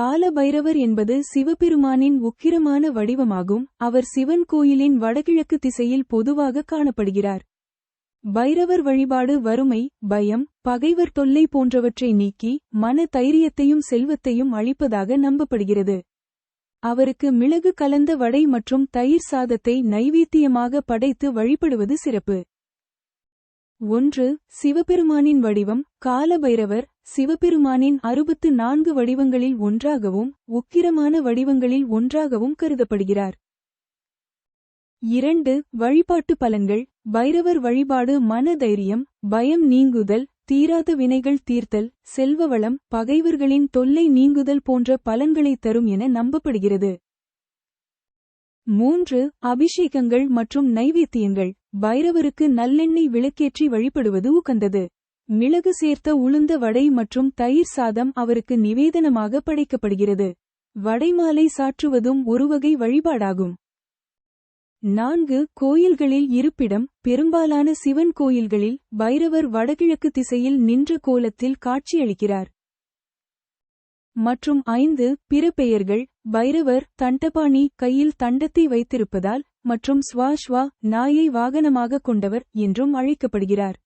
கால பைரவர் என்பது சிவபெருமானின் உக்கிரமான வடிவமாகும். அவர் சிவன் கோயிலின் வடகிழக்கு திசையில் பொதுவாக காணப்படுகிறார். பைரவர் வழிபாடு வறுமை பயம் பகைவர் தொல்லை போன்றவற்றை நீக்கி மன தைரியத்தையும் செல்வத்தையும் அளிப்பதாக நம்பப்படுகிறது. அவருக்கு மிளகு கலந்த வடை மற்றும் தயிர் சாதத்தை நைவேத்தியமாக படைத்து வழிபடுவது சிறப்பு. ஒன்று சிவபெருமானின் வடிவம். காலபைரவர் சிவபெருமானின் அறுபத்து நான்கு வடிவங்களில் ஒன்றாகவும் உக்கிரமான வடிவங்களில் ஒன்றாகவும் கருதப்படுகிறார். இரண்டு வழிபாட்டு பலன்கள். பைரவர் வழிபாடு மன தைரியம் பயம் நீங்குதல் தீராத வினைகள் தீர்த்தல் செல்வவளம் பகைவர்களின் தொல்லை நீங்குதல் போன்ற பலன்களை தரும் என நம்பப்படுகிறது. மூன்று அபிஷேகங்கள் மற்றும் நைவேத்தியங்கள். பைரவருக்கு நல்லெண்ணெய் விளக்கேற்றி வழிபடுவது உகந்தது மிளகு சேர்த்த உளுந்த வடை மற்றும் தயிர் சாதம் அவருக்கு நிவேதனமாக படைக்கப்படுகிறது. வடைமாலை சாற்றுவதும் ஒருவகை வழிபாடாகும். நான்கு கோயில்களில் இருப்பிடம் பெரும்பாலான சிவன் கோயில்களில் பைரவர் வடகிழக்கு திசையில் நின்ற கோலத்தில் காட்சியளிக்கிறார். மற்றும் ஐந்து பிற பெயர்கள் பைரவர் தண்டபாணி கையில் தண்டத்தை வைத்திருப்பதால் மற்றும் ஸ்வா நாயை வாகனமாக கொண்டவர் என்றும் அழைக்கப்படுகிறார்.